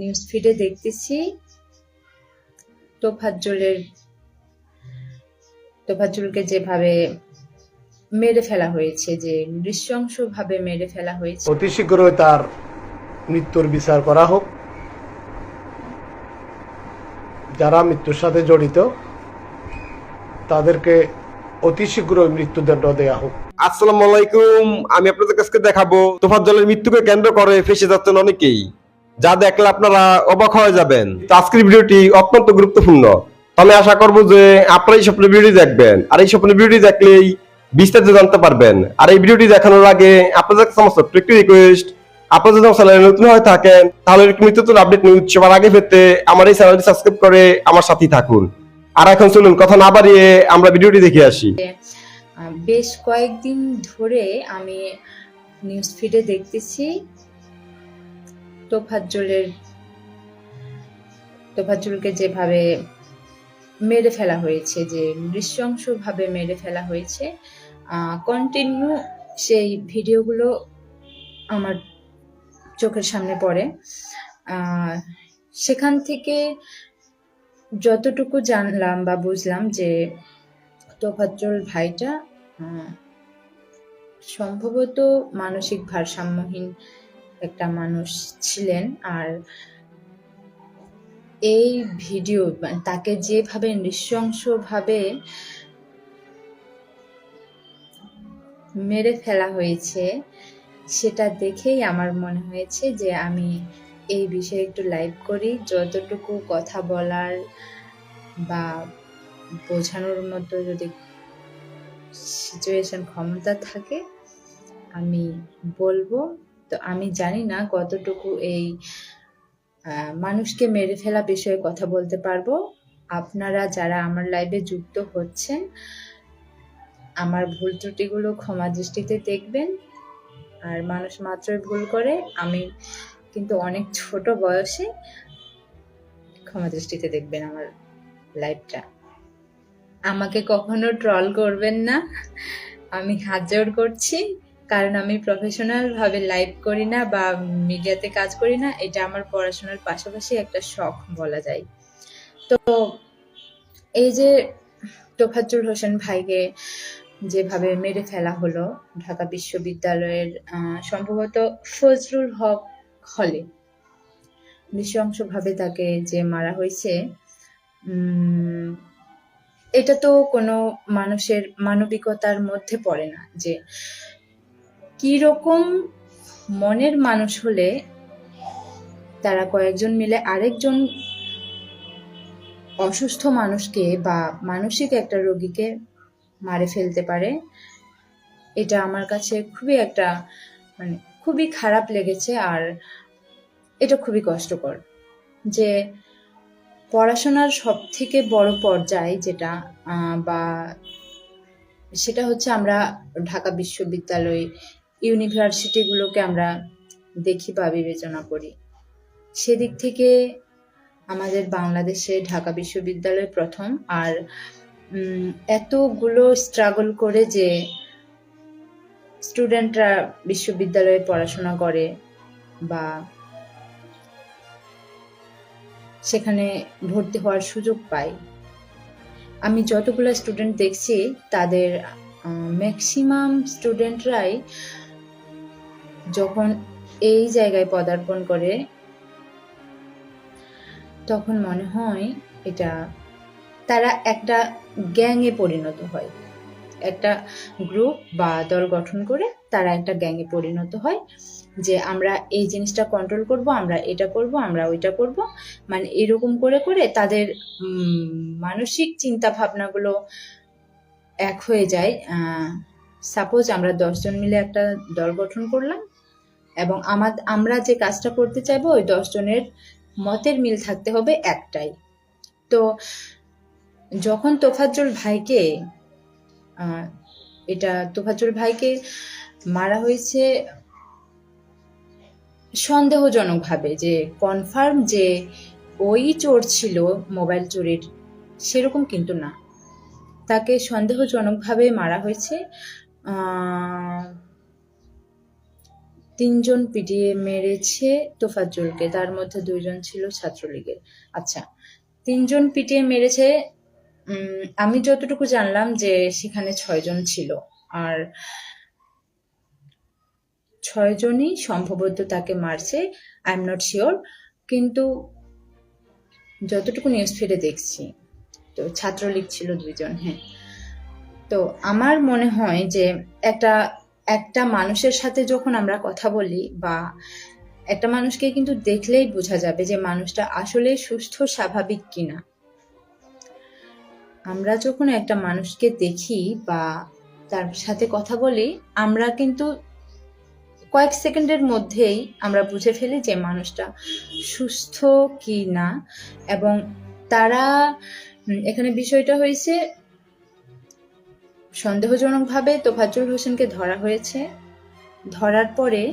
News ফিডে দেখতেছি। তোফাজ্জলের তোফাজ্জলকে যেভাবে মেরে ফেলা হয়েছে যে নৃশংসভাবে মেরে ফেলা হয়েছে। অতি শীঘ্রই তার মৃত্যুর বিচার করা হোক। যারা মৃত্যুর সাথে জড়িত তাদেরকে অতি শীঘ্রই মৃত্যুদণ্ড দেওয়া হোক। আসসালামু আলাইকুম আমি আপনাদের কাছে দেখাবো তোফাজ্জলের মৃত্যুকে কেন্দ্র করে ফেসে যাচ্ছেন অনেকেই। যা দেখলে আপনারা অবাক হয়ে যাবেন। তো আজকের ভিডিওটি অত্যন্ত গুরুত্বপূর্ণ। আমি আশা করব যে আপনারা এই স্বপ্নের ভিডিও দেখবেন। আর এই স্বপ্নের ভিডিও দেখলেই বিস্তারিত জানতে পারবেন। আর এই ভিডিওটি দেখানোর আগে আপনাদের আমার একটি রিকোয়েস্ট আপনারা যদি চ্যানেলে নতুন হয়ে থাকেন, তাহলে এরকম আপডেট নিউজ সবার আগে পেতে আমার এই চ্যানেলটি সাবস্ক্রাইব করে আমার সাথেই থাকুন। আর এখন চলুন, কথা না বাড়িয়ে আমরা ভিডিওটি দেখে আসি। বেশ কয়েকদিন ধরে আমি নিউজ ফিডে দেখতেছি। তোফাজ্জলের তোফাজ্জলকে যেভাবে মেরে ফেলা হয়েছে, যে নৃশংসভাবে মেরে ফেলা হয়েছে কন্টিনিউ সেই ভিডিওগুলো আমার চোখের সামনে পড়ে। সেখান থেকে যতটুকু জানলাম বা বুঝলাম যে তোফাজ্জল ভাইটা সম্ভবত মানসিক ভারসাম্যহীন একটা মানুষ ছিলেন আর এই ভিডিও, তাকে যেভাবে নৃশংসভাবে মেরে ফেলা হয়েছে, সেটা দেখেই আমার মনে হয়েছে যে আমি এই বিষয়ে একটু লাইভ করি। যতটুকু কথা বলার বা বোঝানোর মতো যদি সিচুয়েশন ক্ষমতা থাকে, আমি বলব। তো আমি জানি না কতটুকু এই মানুষকে মেরে ফেলা বিষয়ে কথা বলতে পারব। আপনারা যারা আমার লাইভে যুক্ত হচ্ছেন, আমার ভুল ত্রুটিগুলো ক্ষমা দৃষ্টিতে দেখবেন। আর মানুষ মাত্রই ভুল করে, আমি কিন্তু অনেক ছোট বয়সে ক্ষমা দৃষ্টিতে দেখবেন আমার লাইফটা আমাকে কখনো ট্রল করবেন না। আমি হাত জোড় করছি। কারণ আমি প্রফেশনাল ভাবে লাইভ করি না বা মিডিয়াতে কাজ করি না, এটা আমার পড়াশোনার পাশাপাশি একটা শখ বলা যায়। তো এই যে তোফাজ্জুল হোসেন ভাইকে যেভাবে মেরে ফেলা হলো ঢাকা বিশ্ববিদ্যালয়ের সম্ভবত ফজলুল হক হলে, নৃশংসভাবে তাকে যে মারা হয়েছে এটা তো কোনো মানুষের মানবিকতার মধ্যে পড়ে না যে রকম মনের মানুষ হলে তারা কয়েকজন মিলে আরেকজন অসুস্থ মানুষকে বা মানসিক একটা রোগীকে মারে ফেলতে পারে? এটা আমার কাছে খুবই একটা মানে খুবই খারাপ লেগেছে আর এটা খুবই কষ্টকর যে পড়াশোনার সব থেকে বড় পর্যায় যেটা বা সেটা হচ্ছে আমরা ঢাকা বিশ্ববিদ্যালয় ইউনিভার্সিটিগুলোকে আমরা দেখি বা বিবেচনা করি। সেদিক থেকে আমাদের বাংলাদেশে ঢাকা বিশ্ববিদ্যালয় প্রথম আর এতগুলো স্ট্রাগল করে যে স্টুডেন্টরা বিশ্ববিদ্যালয়ে পড়াশোনা করে বা সেখানে ভর্তি হওয়ার সুযোগ পায়। আমি যতগুলো স্টুডেন্ট দেখছি, তাদের ম্যাক্সিমাম স্টুডেন্টরাই যখন এই জায়গায় পদার্পণ করে, তখন মনে হয় এটা, তারা একটা গ্যাংয়ে পরিণত হয়। একটা গ্রুপ বা দল গঠন করে তারা একটা গ্যাংয়ে পরিণত হয় যে আমরা এই জিনিসটা কন্ট্রোল করব, আমরা এটা করব, আমরা ওইটা করব। মানে এরকম করে করে তাদের মানসিক চিন্তা ভাবনাগুলো এক হয়ে যায়। সাপোজ আমরা দশজন মিলে একটা দল গঠন করলাম এবং আমার আমরা যে কাজটা করতে চাইব, ওই দশজনের মতের মিল থাকতে হবে একটাই। তো যখন তোফাজ্জল ভাইকে এটা তোফাজ্জল ভাইকে মারা হয়েছে সন্দেহজনকভাবে যে কনফার্ম যে ওই চোর ছিল মোবাইল চোরের, সেরকম কিন্তু না। তাকে সন্দেহজনকভাবে মারা হয়েছে তিনজন পিটিয়ে মেরেছে তোফাজ্জলকে, তার মধ্যে দুইজন ছিল ছাত্রলীগের। আচ্ছা তিনজন পিটিয়ে মেরেছে আমি যতটুকু জানলাম যে সেখানে ছয়জন ছিল, আর ছয়জনই সম্ভবত তাকে মারছে আই এম নট শিওর কিন্তু যতটুকু নিউজ ফিডে দেখছি, তো ছাত্রলীগ ছিল দুইজন হ্যাঁ। তো আমার মনে হয় যে একটা একটা মানুষের সাথে যখন আমরা কথা বলি বা একটা মানুষকে কিন্তু দেখলেই বোঝা যাবে যে মানুষটা আসলে সুস্থ, স্বাভাবিক কিনা। আমরা যখন একটা মানুষকে দেখি বা তার সাথে কথা বলি, আমরা কিন্তু কয়েক সেকেন্ডের মধ্যেই আমরা বুঝে ফেলি যে মানুষটা সুস্থ কি না এবং তারা এখানে বিষয়টা হয়েছে সন্দেহজনকভাবে তোফাজ্জল হোসেনকে ধরা হয়েছে। ধরার পরে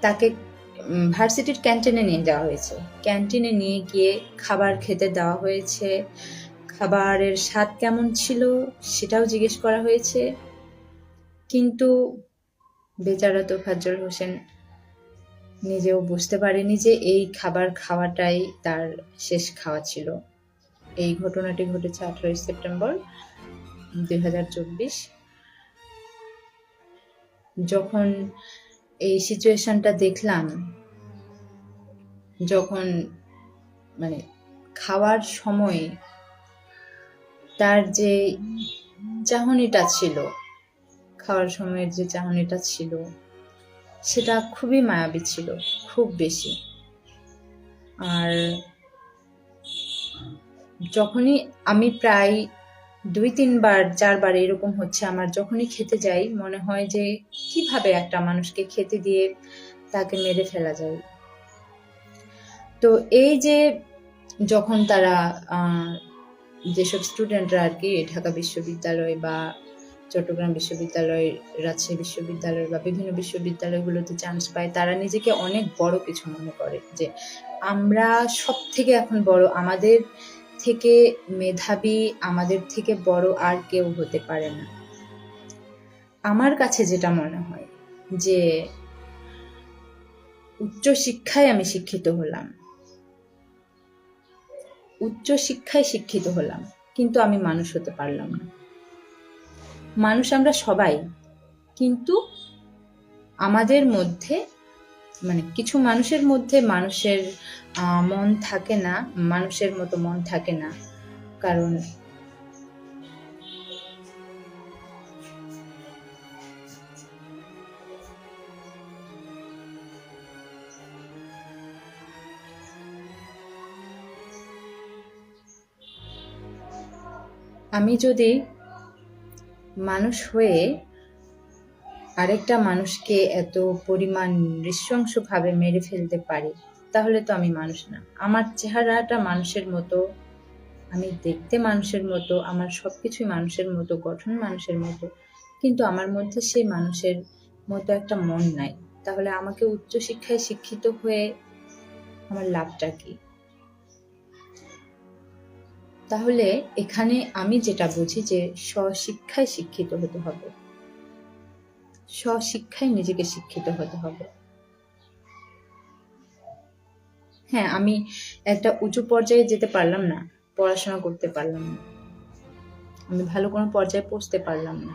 তাকে ভার্সিটির ক্যান্টিনে নিয়ে যাওয়া হয়েছে। ক্যান্টিনে নিয়ে গিয়ে খাবার খেতে দেওয়া হয়েছে। খাবারের স্বাদ কেমন ছিল সেটাও জিজ্ঞেস করা হয়েছে। কিন্তু বেচারা তোফাজ্জল হোসেন নিজেও বুঝতে পারেনি যে এই খাবার খাওয়াটাই তার শেষ খাওয়া ছিল। এই ঘটনাটি ঘটেছে আঠারোই সেপ্টেম্বর যখন এই সিচুয়েশনটা দেখলাম, যখন মানে খাওয়ার সময় তার যে চাহনিটা ছিল, খাওয়ার সময়ের যে চাহনিটা ছিল, সেটা খুবই মায়াবী ছিল, খুব বেশি। আর যখনই আমি প্রায় দুই, তিনবার, চারবার এরকম হচ্ছে। আমার যখনই খেতে যাই, মনে হয় যে কীভাবে একটা মানুষকে খেতে দিয়ে তাকে মেরে ফেলা যায়। তো এই যে যখন তারা যেসব স্টুডেন্টরা আর কি, ঢাকা বিশ্ববিদ্যালয় বা চট্টগ্রাম বিশ্ববিদ্যালয়, রাজশাহী বিশ্ববিদ্যালয় বা বিভিন্ন বিশ্ববিদ্যালয়গুলোতে চান্স পায়, তারা নিজেকে অনেক বড় কিছু মনে করে যে আমরা সব থেকে এখন বড়, আমাদের থেকে মেধাবী আমাদের থেকে বড় আর কেউ হতে পারে না। আমার কাছে যেটা মনে হয় যে, উচ্চ শিক্ষায় আমি শিক্ষিত হলাম। উচ্চ শিক্ষায় শিক্ষিত হলাম, কিন্তু আমি মানুষ হতে পারলাম না। মানুষ আমরা সবাই, কিন্তু আমাদের মধ্যে মানে কিছু মানুষের মধ্যে মানুষের মন থাকে না, মানুষের মতো মন থাকে না। কারণ আমি যদি মানুষ হয়ে আরেকটা মানুষকে এত পরিমাণ নৃশংসভাবে মেরে ফেলতে পারি, তাহলে তো আমি মানুষ না। আমার চেহারাটা মানুষের মতো, আমি দেখতে মানুষের মতো, আমার সবকিছুই মানুষের মতো, গঠন মানুষের মতো, কিন্তু আমার মধ্যে সেই মানুষের মতো একটা মন নাই। তাহলে আমাকে উচ্চশিক্ষায় শিক্ষিত হয়ে আমার লাভটা কি? তাহলে এখানে আমি যেটা বুঝি যে স্বশিক্ষায় শিক্ষিত হতে হবে। স্বশিক্ষায় নিজেকে শিক্ষিত হতে হবে। হ্যাঁ আমি একটা উঁচু পর্যায়ে যেতে পারলাম না, পড়াশোনা করতে পারলাম না। আমি ভালো কোনো পর্যায়ে পৌঁছতে পারলাম না।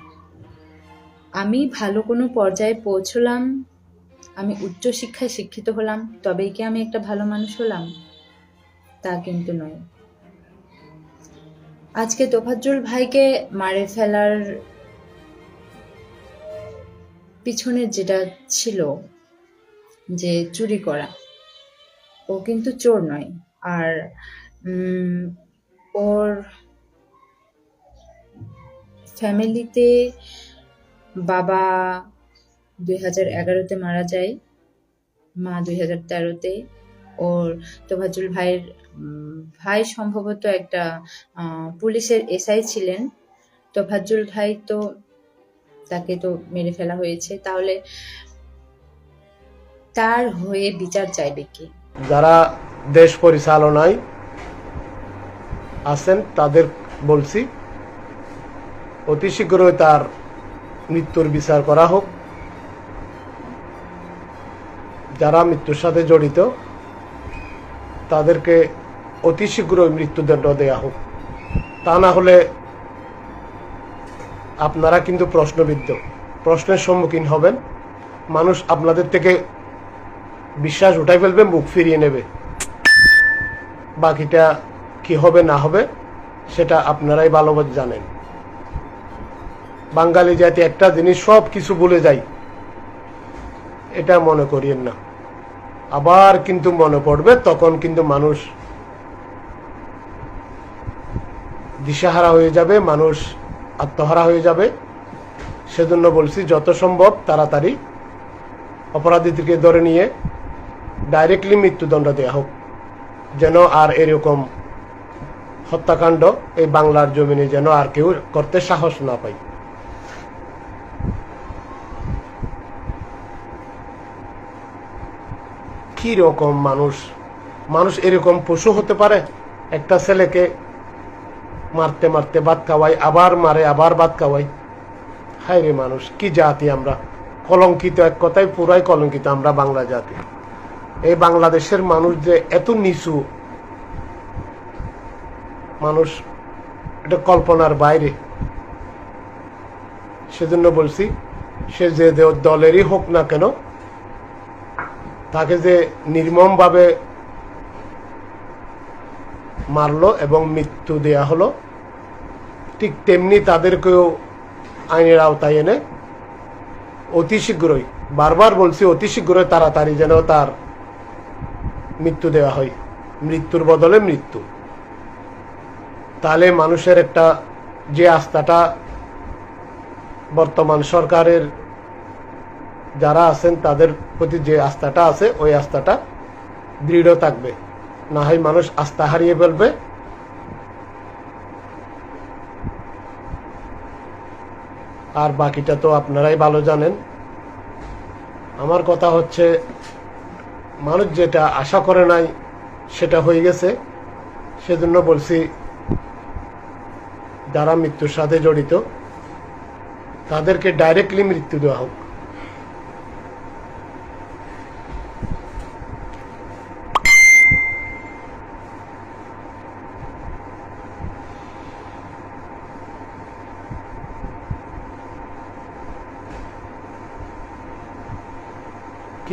আমি ভালো কোনো পর্যায়ে পৌঁছলাম, আমি উচ্চ শিক্ষায় শিক্ষিত হলাম, তবেই কি আমি একটা ভালো মানুষ হলাম? তা কিন্তু নয়। আজকে তোফাজ্জল ভাইকে মারে ফেলার পিছনের যেটা ছিল যে চুরি করা, ও কিন্তু চোর নয়। আর ওর ফ্যামিলিতে বাবা দুই হাজার এগারোতে মারা যায়, মা দুই হাজার তেরোতে। ওর তোফাজ্জল ভাইয়ের ভাই সম্ভবত একটা পুলিশের এসআই ছিলেন। তোফাজ্জল ভাই তো তাকে তো মেরে ফেলা হয়েছে, তাহলে তার হয়ে বিচার চাইবে কি? যারা দেশ পরিচালনায় আছেন, তাদের বলছি, অতি শীঘ্রই তার মৃত্যুর বিচার করা হোক। যারা মৃত্যুর সাথে জড়িত, তাদেরকে অতি শীঘ্রই মৃত্যুদণ্ড দেওয়া হোক। তা না হলে আপনারা কিন্তু প্রশ্নবিদ্ধ। প্রশ্নের সম্মুখীন হবেন। মানুষ আপনাদের থেকে বিশ্বাস উঠাই ফেলবে, মুখ ফিরিয়ে নেবে। বাকিটা কি হবে, না হবে, সেটা আপনারাই ভালোভাবে জানেন। বাঙালি জাতি একটা জিনিস সব কিছু ভুলে যায়। এটা মনে করিয়েন না। আবার কিন্তু মনে পড়বে, তখন কিন্তু মানুষ দিশাহারা হয়ে যাবে, মানুষ আত্মহারা হয়ে যাবে। সেজন্য বলছি, যত সম্ভব তাড়াতাড়ি অপরাধীদেরকে ধরে নিয়ে ডাইরেক্টলি মৃত্যুদণ্ড দেওয়া হোক, যেন আর এরকম হত্যাকাণ্ড এই বাংলার জমিনে যেন আর কেউ করতে সাহস না পায়। কি রকম মানুষ? মানুষ এরকম পশু হতে পারে? একটা ছেলেকে মারতে মারতে ভাত খাওয়াই, আবার মারে, আবার ভাত খাওয়াই। হায় রে মানুষ, কি জাতি আমরা? কলঙ্কিত এক কথায়, পুরাই কলঙ্কিত আমরা বাংলা জাতি। এই বাংলাদেশের মানুষ যে এত নিচু, মানুষ, এটা কল্পনার বাইরে। সেজন্য বলছি, সে যে দলেরই হোক না কেন, তাকে যে নির্মমভাবে মারলো এবং মৃত্যু দেয়া হলো। ঠিক তেমনি তাদেরকেও আইনের আওতায় এনে অতি শীঘ্রই, বারবার বলছি অতি শীঘ্রই তাড়াতাড়ি যেন তার মৃত্যু দেওয়া হয়। মৃত্যুর বদলে মৃত্যু। তাহলে মানুষের একটা যে আস্থাটা বর্তমান সরকারের যারা আছেন তাদের প্রতি যে আস্থাটা আছে, ওই আস্থাটা দৃঢ় থাকবে। না হয় মানুষ আস্থা হারিয়ে ফেলবে। আর বাকিটা তো আপনারাই ভালো জানেন। আমার কথা হচ্ছে, মানুষ যেটা আশা করে নাই, সেটা হয়ে গেছে। সেজন্য বলছি, যারা মৃত্যুর সাথে জড়িত, তাদেরকে ডাইরেক্টলি মৃত্যু দেওয়া হোক।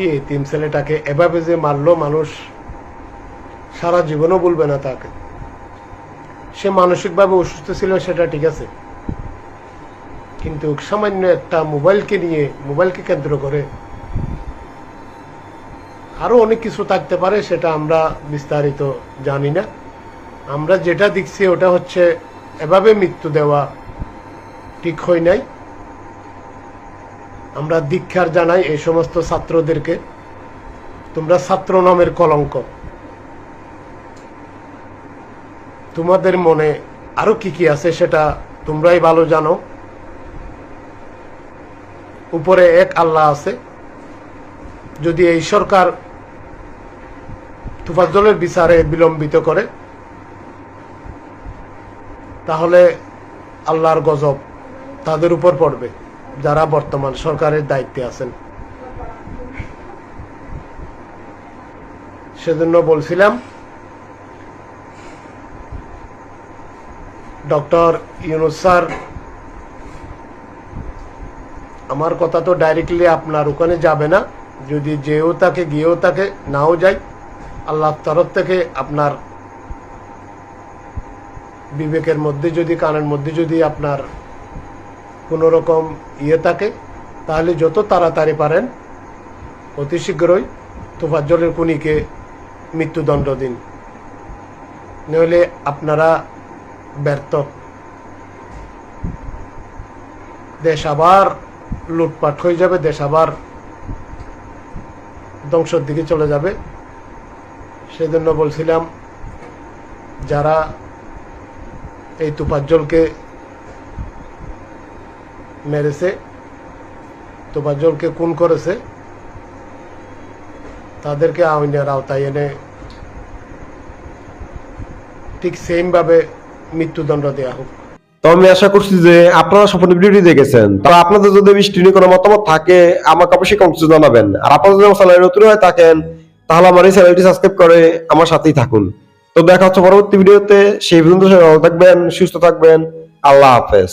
কি তিন ছেলেটাকে এভাবে যে মারলো মানুষ সারা জীবনও বলবে না তাকে। সে মানসিকভাবে অসুস্থ ছিল, সেটা ঠিক আছে। কিন্তু সামান্য একটা মোবাইলকে নিয়ে, মোবাইলকে কেন্দ্র করে আরও অনেক কিছু থাকতে পারে, সেটা আমরা বিস্তারিত জানি না। আমরা যেটা দেখছি, ওটা হচ্ছে এভাবে মৃত্যু দেওয়া ঠিক হয় নাই। আমরা দীক্ষার জানাই এই সমস্ত ছাত্রদেরকে। তোমরা ছাত্র নামের কলঙ্ক। তোমাদের মনে আরও কি কি আছে সেটা তোমরাই ভালো জানো। উপরে এক আল্লাহ আছে। যদি এই সরকার তুফাজ্জলের বিচারে বিলম্বিত করে, তাহলে আল্লাহর গজব তাদের উপর পড়বে। যারা বর্তমান সরকারের দায়িত্বে আছেন। সেজন্য বলছিলাম, ডক্টর ইউনুস স্যার, আমার কথা তো ডাইরেক্টলি আপনার ওখানে যাবে না। যদি যেও তাকে, গিয়েও তাকে, নাও যাই আল্লাহ তরফ থেকে আপনার বিবেকের মধ্যে যদি, কানের মধ্যে যদি আপনার কোনো রকম ইয়ে থাকে, তাহলে যত তাড়াতাড়ি পারেন, অতি শীঘ্রই তোফাজ্জলের কুনিকে মৃত্যুদণ্ড দিন। নইলে আপনারা ব্যর্থ। দেশ আবার লুটপাট হয়ে যাবে, দেশ আবার ধ্বংসের দিকে চলে যাবে। সেজন্য বলছিলাম, যারা এই তুপাজ্জলকে মেরেছে তোফাজ্জলকে খুন করেছে। তাদেরকে আইনের আওতায় এনে ঠিক সেম ভাবে মৃত্যুদণ্ড দেওয়া হোক। তো আমি আশা করছি যে আপনারা সম্পূর্ণ ভিডিওটি দেখেছেন। তো আপনাদের যদি বৃষ্টি নিয়ে কোনো মতামত থাকে, আমাকে অবশ্যই কমেন্টে জানাবেন। আর আপনারা যদি আমার চ্যানেলে নতুন হয়ে থাকেন, তাহলে আমার এই চ্যানেলটি সাবস্ক্রাইব করে আমার সাথেই থাকুন। তো দেখা হচ্ছে পরবর্তী ভিডিওতে। সেই পর্যন্ত ভালো থাকবেন, সুস্থ থাকবেন। আল্লাহ হাফেজ।